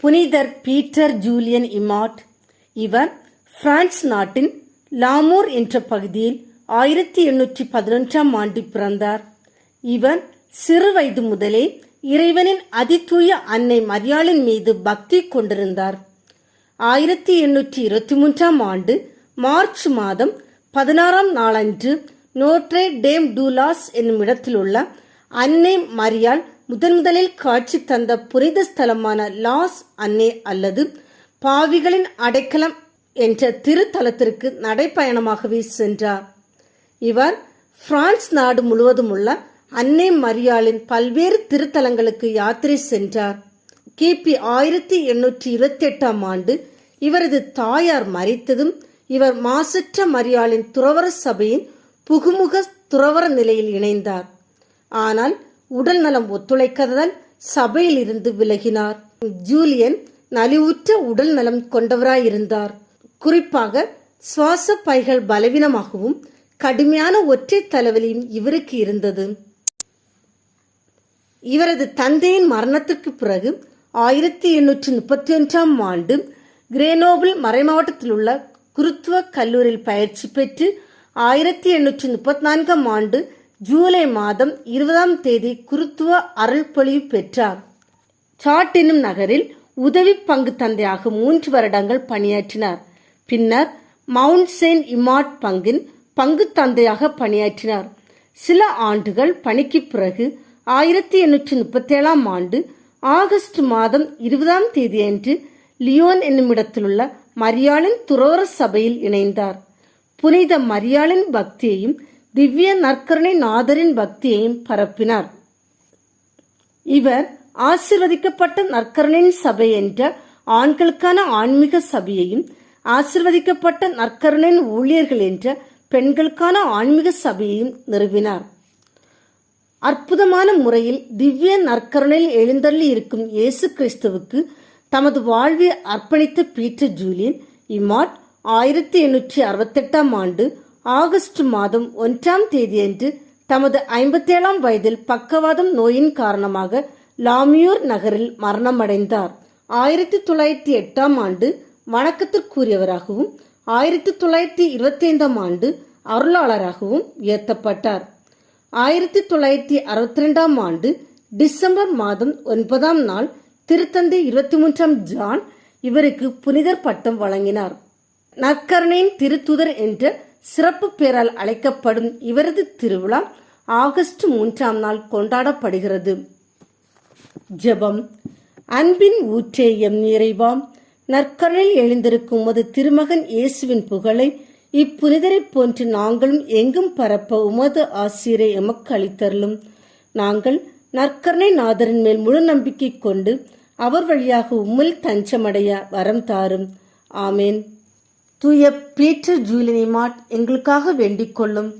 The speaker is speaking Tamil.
புனிதர் பீட்டர் ஜூலியன் இமாட் இவர் பிரான்ஸ் நாட்டின் லாமூர் என்ற பகுதியில் ஆயிரத்தி எண்ணூற்றி பதினொன்றாம் ஆண்டு பிறந்தார். இவர் சிறு வயது முதலே இறைவனின் அதிதூய அன்னை மரியாளின் மீது பக்தி கொண்டிருந்தார். ஆயிரத்தி எண்ணூற்றி இருபத்தி மூன்றாம் ஆண்டு மார்ச் மாதம் பதினாறாம் நாளன்று நோட்ரே டேம் டூலாஸ் என்னும் இடத்திலுள்ள அன்னை மரியால் முதன் முதலில் காட்சி தந்த புனித ஸ்தலமான லாஸ் அன்னே அல்லது பாவிகளின் அடைக்கலம் என்ற திருத்தலத்திற்கு நடைப்பயணமாகவே சென்றார். இவர் பிரான்ஸ் நாடு முழுவதும் உள்ள அன்னை மரியாளின் பல்வேறு திருத்தலங்களுக்கு யாத்திரை சென்றார். கிபி ஆயிரத்தி எண்ணூற்றி இருபத்தி எட்டாம் ஆண்டு இவரது தாயார் மறித்ததும் இவர் மாசற்ற மரியாளின் துறவர சபையின் புகுமுக துறவர நிலையில் இணைந்தார். ஆனால் உடல் நலம் ஒத்துழைக்காததால் சபையில் இருந்து விலகினார். ஜூலியன் நலிவுற்ற உடல் நலம் கொண்டவராயிருந்தார். குறிப்பாக சுவாச பைகள் பலவீனமாகவும் கடுமையான ஒற்றை தலைவலியும் இவருக்கு இருந்தது. இவரது தந்தையின் மரணத்திற்கு பிறகு ஆயிரத்தி எண்ணூற்றி முப்பத்தி ஒன்றாம் ஆண்டு கிரேனோபிள் மறைமாவட்டத்தில் உள்ள குருத்துவ கல்லூரியில் பயிற்சி பெற்று ஆயிரத்தி எண்ணூற்றி முப்பத்தி நான்காம் ஆண்டு ஜூலை மாதம் இருபதாம் தேதி குருத்துவ அருள்பொழிவு பெற்றார் சாட் என்னும் நகரில் உதவி பங்கு தந்தையாக மூன்று வருடங்கள் பணியாற்றினார் பின்னர் மவுண்ட் செயின்ட் இமாட் பங்கின் பங்கு தந்தையாக பணியாற்றினார் சில ஆண்டுகள் பணிக்கு பிறகு ஆயிரத்தி எண்ணூற்றி முப்பத்தேழாம் ஆண்டு ஆகஸ்ட் மாதம் இருபதாம் தேதியன்று லியோன் என்னுமிடத்திலுள்ள மரியாளின் துறவர சபையில் இணைந்தார். புனித மரியாளின் பக்தியையும் திவ்ய நற்கருணை நாதரின் பக்தியையும் பரப்பினார். இவர் ஆசிர்வதிக்கப்பட்ட நற்கருணின் சபை என்ற ஆண்களுக்கான ஆன்மீக சபையையும் ஆசிர்வதிக்கப்பட்ட நற்கருணின் ஊழியர்கள் என்ற பெண்களுக்கான ஆன்மீக சபையையும் நிறுவினார். அற்புதமான முறையில் திவ்ய நற்கருணையில் எழுந்தள்ளி இருக்கும் இயேசு கிறிஸ்துவுக்கு தமது வாழ்வை அர்ப்பணித்த பீட்டர் ஜூலியன் இமாட் ஆயிரத்தி எண்ணூற்றி அறுபத்தெட்டாம் ஆண்டு ஆகஸ்ட் மாதம் ஒன்றாம் தேதியன்று தமது ஐம்பத்தேழாம் வயதில் பக்கவாதம் நோயின் காரணமாக லாமியூர் நகரில் மரணமடைந்தார். ஆயிரத்தி தொள்ளாயிரத்தி எட்டாம் ஆண்டு வணக்கத்திற்குரியவராகவும் ஆயிரத்தி தொள்ளாயிரத்தி இருபத்தி ஐந்தாம் ஆண்டு அருளாளராகவும் உயர்த்தப்பட்டார். ஆயிரத்தி தொள்ளாயிரத்தி அறுபத்தி ரெண்டாம் ஆண்டு டிசம்பர் மாதம் ஒன்பதாம் நாள் திருத்தந்தை இருபத்தி மூன்றாம் ஜான் இவருக்கு புனிதர் பட்டம் வழங்கினார். நற்கரணையின் திருத்துதர் என்ற சிறப்பு பெயரால் அழைக்கப்படும் இவரது திருவிழா ஆகஸ்ட் மூன்றாம் நாள் கொண்டாடப்படுகிறது. ஜெபம். அன்பின் ஊற்றே எம் இறைவாம் நற்கரணில் எழுந்திருக்கும் உமது திருமகன் இயேசுவின் புகழை இப்புனிதரைப் போன்று நாங்களும் எங்கும் பரப்ப உமது ஆசிரியரை எமக்கு அளித்தருளும். நாங்கள் நற்கருணை நாதரின் மேல் முழு நம்பிக்கை கொண்டு அவர் வழியாக உம்மில் தஞ்சமடைய வரம் தாரும். ஆமேன். தூய பீட்டர் ஜூலினிமாட் எங்களுக்காக வேண்டிக் கொள்ளும்